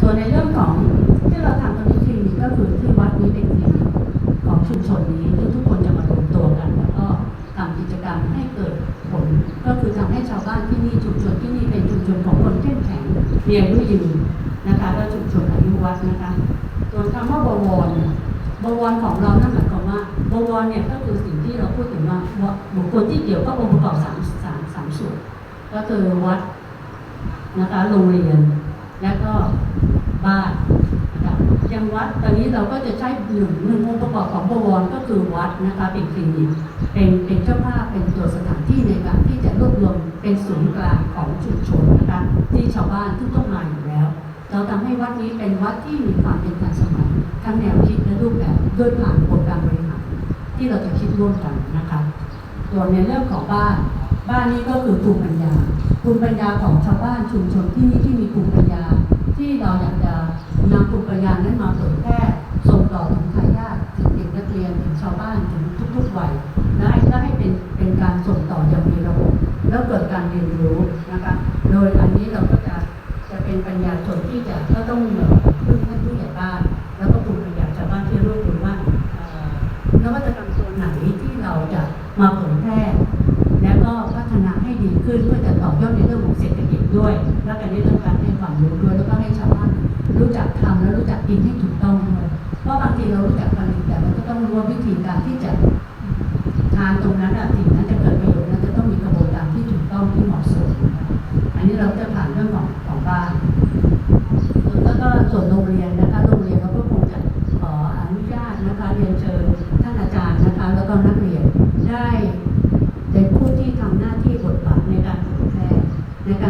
ส่วนในเรื่องของที่เราทำตรงนี้คลินิกก็คือที่วัดนี้เป็นคลินิกของชุมชนนี้ที่ทุกคนจะมารวมตัวกัน แล้วก็ทำกิจกรรมให้เกิดผล ก็คือทำให้ชาวบ้านที่นี่ชุมชนที่นี่เป็นชุมชนของคนเข้มแข็งมีอายุยืนนะคะและชุมชนอายุวัดนะคะส่วนคำว่าบวรเนี่ยบวรของเรานั่นหมายความว่าบวรเนี่ยก็คือสิ่งที่เราพูดถึงว่าบุคคลที่เกี่ยวข้องค์ประกอบสามสามสามส่วนก็คือวัดนะคะโรงเรียนานนะคะอย่างวัดตอนนี้เราก็จะใช้หนึ่งหนึ่งองค์ประกอบของบวรก็คือวัดนะคะเป็นคลินิกเป็นเป็นเจ้าภาพเป็นตัวสถานที่ในการที่จะรวบรวมเป็นศูนย์กลางของชุมชนนะคะที่ชาวบ้านทุกต้องมาอยู่แล้ว เราทำให้วัดนี้เป็นวัดที่มีความเป็นทันสมัยทั้งแนวคิดและรูปแบบด้วยผ่านโครงการบริหารที่เราจะคิดร่วมกันนะคะส่วนในเรื่องของบ้าน บ้านนี้ก็คือภูมิปัญญาภูมิปัญญาของชาวบ้านชุมชนที่นี่ที่มี ทุกๆวัยและให้และให้เป็นเป็นการส่งต่ออย่างมีระบบ แล้วเกิดการเรียนรู้นะคะโดยอันนี้เราก็จะจะเป็นปัญญาชนที่จะก็ต้องเอ่อพึ่งท่านผู้ใหญ่บ้าน แล้วก็ภูมิปัญญาชาวบ้านที่รวบรวมว่าเอ่อนวัตกรรมตัวไหนที่เราจะมาเผยแพร่แล้วก็พัฒนาให้ดีขึ้นเพื่อจะต่อยอดในเรื่องของเศรษฐกิจด้วย และการในเรื่องการให้ความรู้ด้วยแล้วก็ให้ชาวบ้านรู้จักทำและรู้จักกินใรู้ว่าวิธีการที่จะทานตรงนั้นอะสิ่งนั้นจะเกิดประโยชน์นั้นจะต้องมีกระบวนการที่ถูกต้องที่เหมาะสม อันนี้เราจะผ่านเรื่องของของบ้านแล้วก็ส่วนโรงเรียนนะคะโรงเรียนเราก็คงจะขออนุญาตนะคะเรียนเชิญท่านอาจารย์นะคะแล้วก็นักเรียนได้เป็นผู้ที่ทำหน้าที่บทบาทในการเผยแพร่ในการ